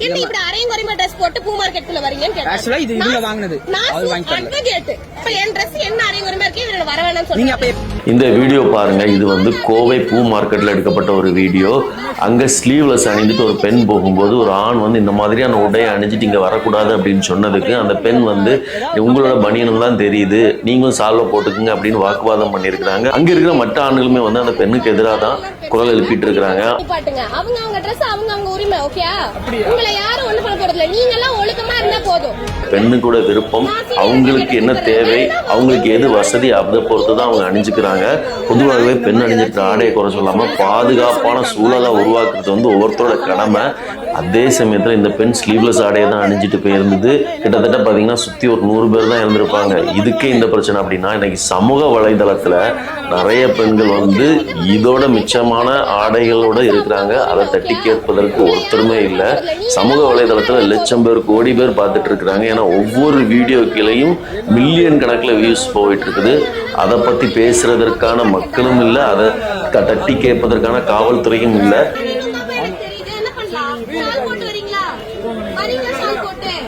என்ன இப்படி அரையும் குறையுமா ட்ரெஸ் போட்டு பூ மார்க்கெட்டுக்குள்ள வரீங்கன்னு. Actually, இது நான்- வாங்கினது. நான் advocate. இப்ப என் ட்ரெஸ் என்ன அரையும் குறையுமா இருக்கு இவரோட வர வேணாம்னு அப்ப இந்த வீடியோ பாருங்க. இது வந்து கோவை பூ மார்க்கெட்ல எடுக்கப்பட்ட ஒரு வீடியோ. அங்க ஸ்லீவ்லெஸ் அணிந்துட்டு ஒரு பெண் போகும்போது ஒரு ஆண் வந்து இந்த மாதிரியான உடையை அணிஞ்சிட்டு இங்க வரக்கூடாது அப்படின்னு சொன்னதுக்கு அந்த பெண் வந்து உங்களோட பனியனும் தான் தெரியுது. நீங்களும் சால்வை போட்டுக்குங்க அப்படின்னு வாக்குவாதம் பண்ணியிருக்கிறாங்க. அங்க இருக்கிற மற்ற ஆண்களுமே வந்து அந்த பெண்ணுக்கு எதிராக தான் குரல் எழுப்பிட்டு இருக்கிறாங்க பாட்டுங்க அவங்க அவங்க ட்ரெஸ் அவங்க அவங்க உரிமை ஓகே உங்களை யாரும் ஒண்ணு பண்ண போறது இல்ல நீங்க எல்லாம் ஒழுக்கமா இருந்தா போதும். பெண்ணுக்கூட விருப்பம். அவங்களுக்கு என்ன தேவை? அவங்களுக்கு எது வசதி அதை பொறுத்து தான் அவங்க அணிஞ்சுக்கிறாங்க. பொதுவாகவே பெண் அணிஞ்சிருக்கிற ஆடையை குறை சொல்லாமல் பாதுகாப்பான சூழலை உருவாக்குறது வந்து ஒவ்வொருத்தரோட கடமை. அதே சமயத்தில் இந்த பெண் ஸ்லீவ்லெஸ் ஆடையை தான் அணிஞ்சிட்டு போயிருந்தது. கிட்டத்தட்ட பார்த்தீங்கன்னா சுற்றி ஒரு நூறு பேர் தான் இருந்திருப்பாங்க. இதுக்கே இந்த பிரச்சனை அப்படின்னா இன்னைக்கு சமூக வலைதளத்தில் நிறைய பெண்கள் வந்து இதோட மிச்சமான ஆடைகளோட இருக்கிறாங்க. அதை தட்டி கேட்பதற்கு ஒருத்தருமே இல்லை. சமூக வலைதளத்தில் லட்சம் பேர் கோடி பேர் பார்த்துட்டு இருக்கிறாங்க. ஏன்னா ஒவ்வொரு வீடியோ கீழையும் மில்லியன் கணக்கில் வியூஸ் போயிட்டு இருக்குது. அதை பற்றி பேசுறதற்கான மக்களும் இல்லை. அதை தட்டி கேட்பதற்கான காவல்துறையும் இல்லை. ありがとうござ。